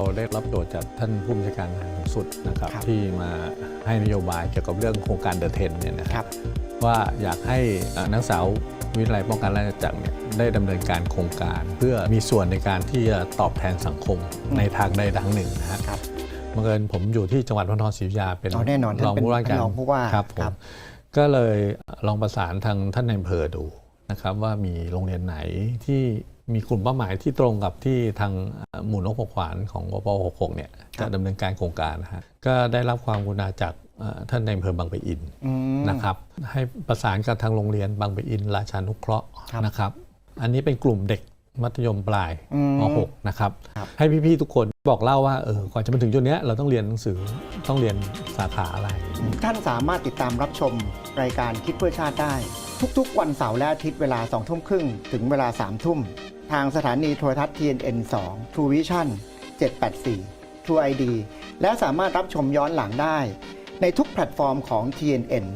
เราได้รับโจทย์จากท่านผู้บัญชาการทหารสูงสุดนะครับครับที่มาให้นโยบายเกี่ยวกับเรื่องโครงการเดอะเทนเนี่ยนะคครัรับบว่าอยากให้เอ่อนักศึกษาวิทยาลัยป้องกันราชจักรเนี่ยได้ดำเนินการโครงการ เพื่อมีส่วนในการที่จะตอบแทนสังคมอืมในทางใดทางหนึ่งนะฮะครับบังเอิญผมอยู่ที่จังหวัดพระนครศรีอยุธยาเป็นอ๋อแน่นอนท่านรองเป็นผู้ว่าการรองผู้ว่าครับผครัมบ ก็เลยลองประสานทางท่านในายอำเภอดูนะครับว่ามีโรงเรียนไหนที่มีกลุ่มเป้าหมายที่ตรงกับที่ทาง หมู่นกหัวขวานของวป66เนี่ยครัจะบดำเนินการโครงการนะฮะก็ได้รับความกรุณาจากเอ่อท่านในอำเภอบางปะอินอืมนะครับให้ประสานกับทางโรงเรียนบางปะอิน ราชานุเคราะห์ครับนะครับอันนี้เป็นกลุ่มเด็กมัธยมปลายอืมม .6 นะครับครับให้พี่ๆทุกคนบอกเล่าว่าเออก่อนจะมาถึงจุดเนี้ยเราต้องเรียนหนังสือต้องเรียนสาขาอะไร ท่านสามารถติดตามรับชมรายการคิดเพื่อชาติได้ ทุกๆ วันเสาร์และอาทิตย์เวลา2ทุ่มครึ่งถึงเวลา3ทุ่ม ทางสถานีโทรทัศน์ TNN 2 True Vision 784 True ID และสามารถรับชมย้อนหลังได้ ในทุกแพลตฟอร์มของ TNN